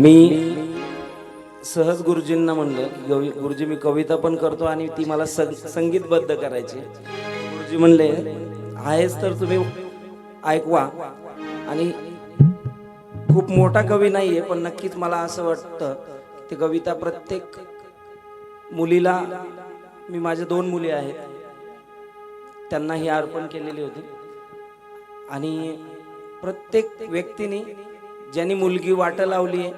मी सहज गुरुजींना म्हणलं गवी गुरुजी मी कविता पण करतो आणि ती मला सं संगीतबद्ध करायची. गुरुजी म्हणले आहेच तर तुम्ही ऐकवा आणि खूप मोठा कवी नाहीये पण नक्कीच मला असं वाटतं ते ती कविता प्रत्येक मुलीला मी माझ्या दोन मुली आहेत त्यांना ही अर्पण केलेली होती आणि प्रत्येक व्यक्तीने ज्यांनी मुलगी वाट लावली आहे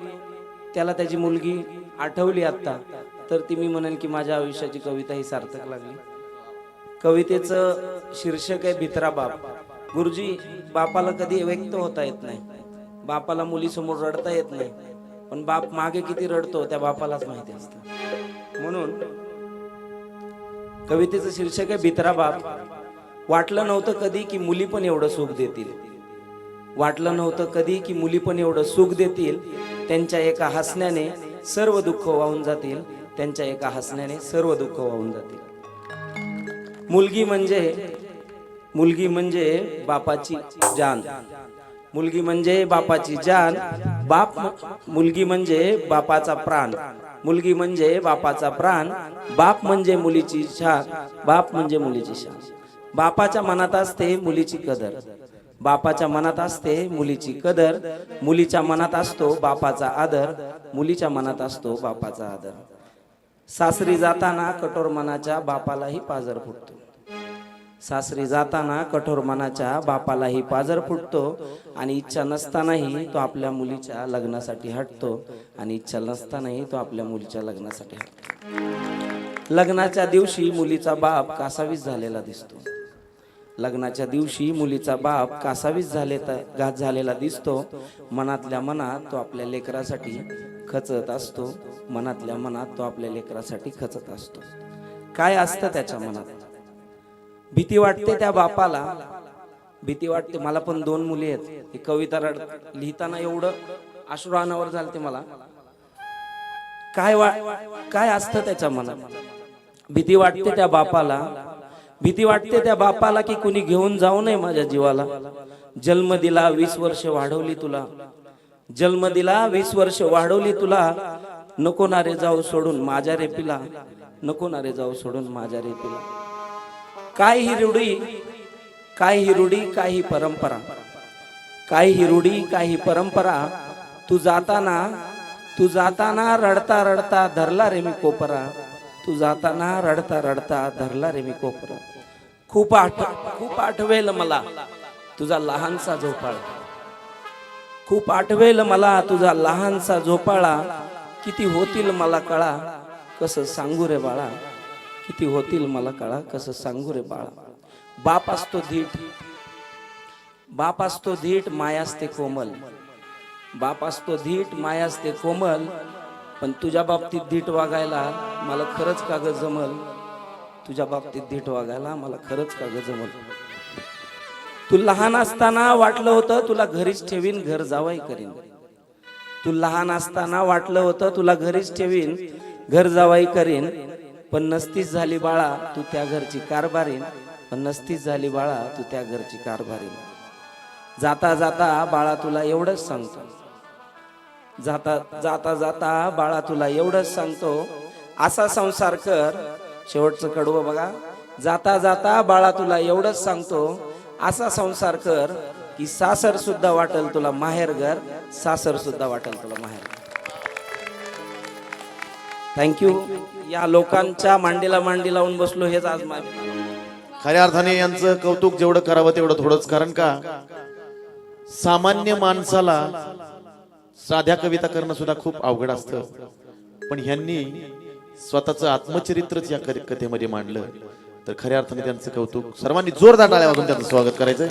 त्याला त्याची मुलगी आठवली आत्ता तर ती मी म्हणेन की माझ्या आयुष्याची कविता ही सार्थक लागली. कवितेचं शीर्षक आहे भित्रा बाप. गुरुजी बापाला कधी व्यक्त होता येत नाही. बापाला मुलीसमोर रडता येत नाही. पण बाप मागे किती रडतो त्या बापालाच माहिती असतं. म्हणून कवितेचं शीर्षक आहे भित्रा बाप. वाटलं नव्हतं कधी की मुली पण एवढं सुख देतील. वाटलं नव्हतं कधी की मुली पण एवढं सुख देतील. त्यांच्या एका हसण्याने सर्व दुःख वाहून जातील. त्यांच्या एका हसण्याने सर्व दुःख वाहून जातील. मुलगी म्हणजे मुलगी म्हणजे बापाची जान. मुलगी म्हणजे बापाची जान. बाप मुलगी म्हणजे बापाचा प्राण. मुलगी म्हणजे बापाचा प्राण. बाप म्हणजे मुलीची शान. बाप म्हणजे मुलीची शान. बापाच्या मनात असते मुलीची कदर. बापाच्या मनात असते मुलीची कदर. मुलीच्या मनात असतो बापाचा आदर. मुलीच्या मनात असतो बापाचा आदर. सासरी जाताना कठोर मनाच्या बापालाही पाजर फुटतो. सासरी जाताना कठोर मनाच्या बापालाही पाजर फुटतो आणि इच्छा नसतानाही तो आपल्या मुलीच्या लग्नासाठी हटतो आणि इच्छा नसतानाही तो आपल्या मुलीच्या लग्नासाठी हटतो. लग्नाच्या दिवशी मुलीचा बाप कासावीस झालेला दिसतो. लग्नाच्या दिवशी मुलीचा बाप कासावीस झाले घात झालेला दिसतो. मनातल्या मनात तो आपल्या लेकरासाठी खचत असतो. मनातल्या मनात तो आपल्या लेकरासाठी खचत असतो. काय असतं त्याच्या मनात? भीती वाटते त्या बापाला. भीती वाटते मला पण दोन मुली आहेत. ही कविता रड लिहिताना एवढं अश्रू अनावर झालते मला. काय वा काय असतं त्याच्या मनात? भीती वाटते त्या बापाला. भीती वाटते त्या बापाला की कुणी घेऊन जाऊ नये माझ्या जीवाला. जन्म दिला वीस वर्ष वाढवली तुला. जन्म दिला वीस वर्ष वाढवली तुला. नको ना रे जाऊ सोडून माझ्या रेपीला. नको ना रे जाऊ सोडून माझ्या रेपीला. काय ही रूढी? काय ही रूढी? काय ही परंपरा? काय ही रूढी? काय ही परंपरा? तू जाताना तू जाताना रडता रडता धरला रे मी कोपरा. तू जाताना रडता रडता धरला रे मी कोपरा. खूप आठ खूप आठवेल मला तुझा लहानसा झोपाळा. खूप आठवेल मला तुझा लहानसा झोपाळा. किती होतील मला कळा कसं सांगू रे बाळा. किती होतील मला कळा कसं सांगू रे बाळा. बाप असतो धीट. बाप असतो धीट माया असते कोमल. बाप असतो धीट माया असते कोमल. पण तुझ्या बाबतीत धीट वागायला मला खरंच कागद जमल. तुझ्या बाबतीत धीट वागायला मला खरंच का ग जमल तू लहान असताना वाटलं होतं तुला घरीच ठेवीन घर जावाई करीन. तू लहान असताना वाटलं होतं तुला घरीच ठेवीन घर जावाई करीन. पण नसतीच झाली बाळा तू त्या घरची कारभारीन. पण नसतीच झाली बाळा तू त्या घरची कारभारीन. जाता जाता बाळा तुला एवढंच सांगतो. जाता जाता जाता बाळा तुला एवढंच सांगतो असा संसार कर शेवटचं कडवं बघा. जाता जाता बाळा तुला एवढंच सांगतो असा संसार कर की सासर सुद्धा वाटेल तुला माहेर घर सासर सुद्धा वाटेल तुला माहेर थँक्यू या लोकांच्या मांडीला मांडी लावून बसलो हेच आज खऱ्या अर्थाने यांचं कौतुक जेवढं करावं तेवढं थोडंच कारण का? सामान्य माणसाला साध्या कविता करणं सुद्धा खूप अवघड असतं. पण ह्यांनी स्वतःचं आत्मचरित्रच या कथेमध्ये मांडलं. तर खऱ्या अर्थाने त्यांचं कौतुक सर्वांनी जोरदार टाळ्या वाजून त्यांचं स्वागत करायचं